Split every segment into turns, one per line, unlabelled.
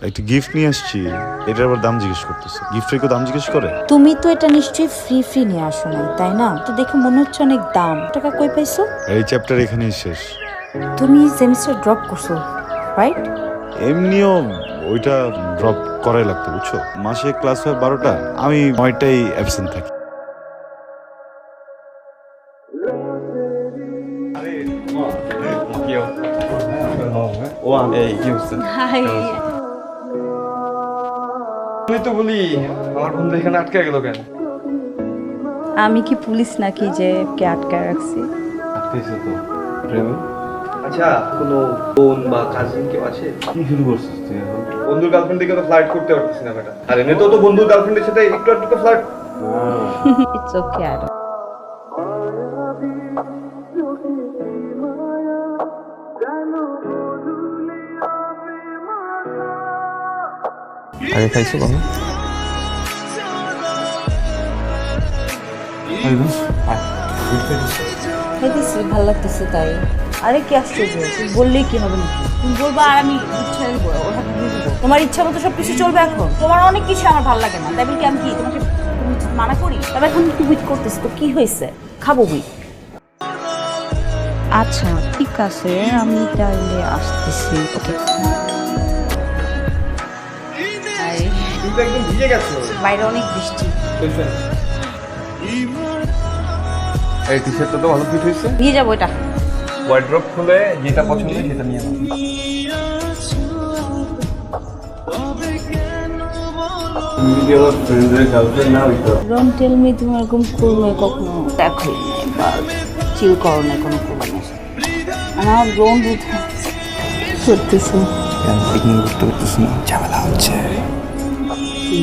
একটা গিফট নিয়ে আসছি এটার আবার দাম জিজ্ঞেস করতেছে গিফটের কেউ দাম জিজ্ঞেস করে
তুমি তো এটা নিশ্চয়ই ফ্রি ফ্রি নিয়ে আসো নাই তাই না তো দেখে মনে হচ্ছে অনেক দাম টাকা কই পাইছো
এই চ্যাপ্টার এখানেই শেষ
তুমি সেমিস্টার ড্রপ করছ রাইট
এমনিও ওইটা ড্রপ করাই লাগতো বুঝছ মাসে ক্লাস হয় বারোটা আমি নয়টাই অ্যাবসেন্ট থাকি
ও এই কি হচ্ছে
হাই
আমি তো বলি আমার বন্ধু এখানে আটকে গেল কেন?
আমি কি পুলিশ নাকি যে কে আটকায় রাখছি?
আটকেছে তো প্রেমে। আচ্ছা কোনো বোন বা কাজিন কেউ আছে?
কি শুরু করছিস তুই এখন?
বন্ধুর গার্লফ্রেন্ড দিকে তো ফ্লার্ট করতে পারতেছি না বেটা আর এমনি তো তো বন্ধুর গার্লফ্রেন্ডের সাথে একটু একটু তো ফ্লার্ট
ইটস ওকে আর
আগে খাইছো কখন
খাইতেছি ভালো লাগতেছে তাই। আরে কি আশ্চর্য তুমি বললেই কি হবে নাকি? তুমি বলবা আর আমি ইচ্ছা। তোমার ইচ্ছা মতো সব কিছু চলবে এখন। তোমার অনেক কিছু আমার ভালো লাগে না। তাই বলি কি আমি কি তোমাকে তুমি মানা করি? তবে এখন একটু উইট করতেছি? তো কি হয়েছে? খাব উইট আচ্ছা ঠিক আছে আমি তাহলে আসতেছি ওকে।
কিন্তু একদম ভিজে গেছো।
বাইরে অনেক বৃষ্টি।
এই টি শার্টটা তো ভালো ফিট হয়েছে।
নিয়ে যাব এটা।
ওয়ার্ড্রপ খুলে যেটা পছন্দ সেটা নিয়ে নাও আমার ফ্রেন্ডের গার্লফ্রেন্ড না হইতো।
রং টেল মি তুমি এরকম করবে কখনো। দেখো বা চিল করো না কোনো করবে আমার ব্রোন দুধ সত্যি
করতে পারতেছি না। ঝামেলা হচ্ছে। কি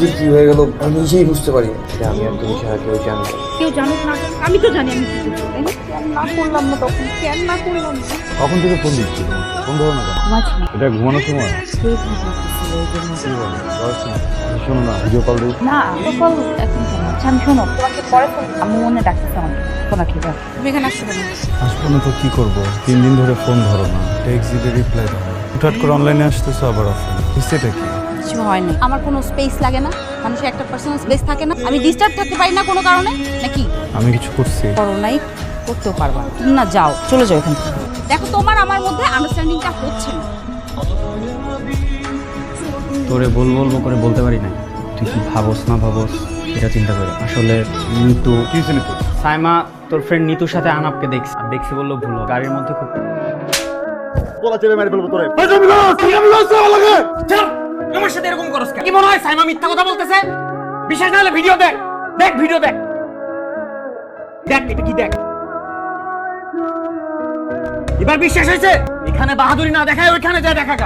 যে কি হয়ে গেল? আমি নিজেই বুঝতে পারি এটা আমি আর তুমি ছাড়া কেউ জানি
কেউ জানুক না। আমি তো জানি আমি কি করব তাই না? করলাম না তখন কেন না করলাম
কখন থেকে ফোন দিচ্ছি ফোন ধরো না এটা ঘুমানোর সময়? না শোনো না ভিডিও কল দিই
না সকাল এখন কেন? আচ্ছা আমি শোনো তোমাকে পরে ফোন আমি মনে ডাকতেছে তুমি এখানে আসছো কেন?
আসব না তো কি করব? তিন দিন ধরে ফোন ধরো না। টেক্সট দিতে রিপ্লাই দাও। না। করে অনলাইনে আসতেছো আবার অফলাইন সেটা কি?
কিছু হয়নি আমার কোনো স্পেস লাগে না। মানুষের একটা পার্সোনাল স্পেস থাকে না। আমি ডিস্টার্ব থাকতে পারি না কোনো কারণে। নাকি?
আমি কিছু করছি।
করো নাই করতেও পারবা না। না যাও চলে যাও এখান থেকে। দেখো তোমার আমার মধ্যে আন্ডারস্ট্যান্ডিংটা হচ্ছে না।
তোরে বল বলব করে বলতে পারি না তুই কি ভাবস না ভাবস এটা চিন্তা করে। আসলে নিতু
কি হয়েছে তো
সাইমা তোর ফ্রেন্ড নিতুর সাথে আনাপকে দেখছি। আর দেখছি বলল ভুল গাড়ির মধ্যে খুব
পোলা চেপে মেরে ফেলব তোরে।
আমার সাথে এরকম করস কি মনে হয় সাইমা মিথ্যা কথা বলতেছে? বিশ্বাস না হলে ভিডিও দেখ। দেখ ভিডিও দেখ। দেখ এটা কি দেখ? এবার বিশ্বাস হয়েছে? এখানে বাহাদুরি না দেখায় ওইখানে যা দেখা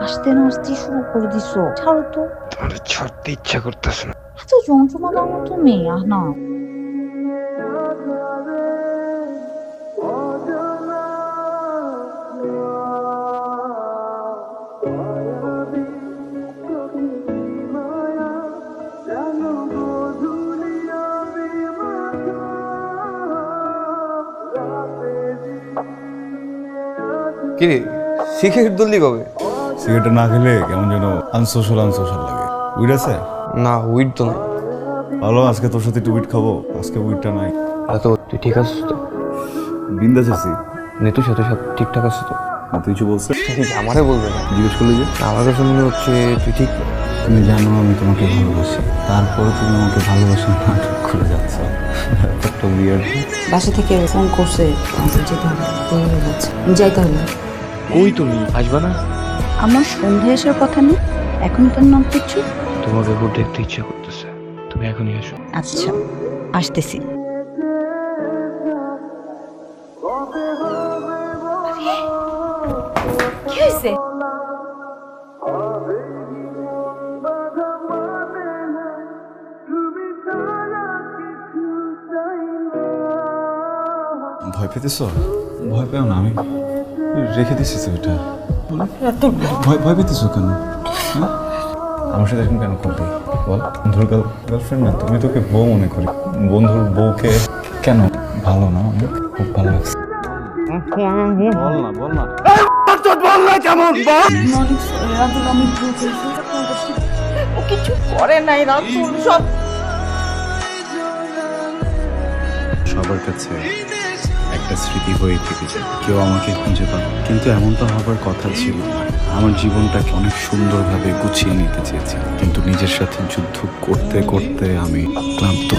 আসতে না আসতে শুরু করে দিছো ছাড়ো তো
তোমার ছাড়তে ইচ্ছা করতেছে না
এত যন্ত্রণা দাও না তুমি আহ না
কি রে সিগারেট কবে?
সিগারেটটা না খেলে কেমন যেন আনসোশাল আনসোশাল লাগে। উইড আছে?
না উইড তো না
ভালো আজকে তোর সাথে একটু উইড খাব। আজকে উইডটা নাই।
এত তুই ঠিক আছিস তো?
বিন্দাস আছি।
নেতুর সাথে সব ঠিকঠাক আছে তো?
আর তুই কিছু বলছে
আমারে বলবে না।
জিজ্ঞেস করলি যে?
আমার কাছে মনে হচ্ছে তুই ঠিক
তুমি জানো আমি তোমাকে ভালোবাসি। তারপরে তুমি আমাকে ভালোবাসি নাটক করে যাচ্ছ। ব্যাপারটা
বাসা থেকে ফোন করছে যেতে হবে। দেরি হয়ে যাচ্ছে আমি যাই তাহলে।
কই তুমি? আসবা না?
আমার সন্ধে আসার কথা নেই। এখন কেন নাম করছ?
তোমাকে খুব দেখতে ইচ্ছা করতেছে। তুমি এখনই আসো
আচ্ছা আসতেছি। কি হয়েছে?
ভয় পেতেছো? ভয় পেও না আমি রেখে দিছি তো এটা।
এত
ভয় ভয় পেতেছো কেন? হ্যাঁ? আমার সাথে এরকম কেন করবি? বল। বন্ধুর গার্লফ্রেন্ড না তুমি তোকে বউ মনে করি। বন্ধুর বউকে কেন? ভালো না অনেক। খুব ভালো লাগছে। বল না বল না।
ও কিছু করে নাই রাতুল সব
সবার কাছে একটা স্মৃতি হয়ে থেকে যায় কেউ আমাকে খুঁজে পাবে কিন্তু এমনটা হবার কথা ছিল আমার জীবনটাকে অনেক সুন্দরভাবে গুছিয়ে নিতে চেয়েছি। কিন্তু নিজের সাথে যুদ্ধ করতে করতে আমি ক্লান্ত।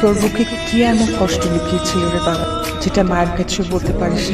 তোর বুকে কি এমন কষ্ট লুকিয়েছিল রে বাবা, যেটা মায়ের কাছে বলতে পারিস?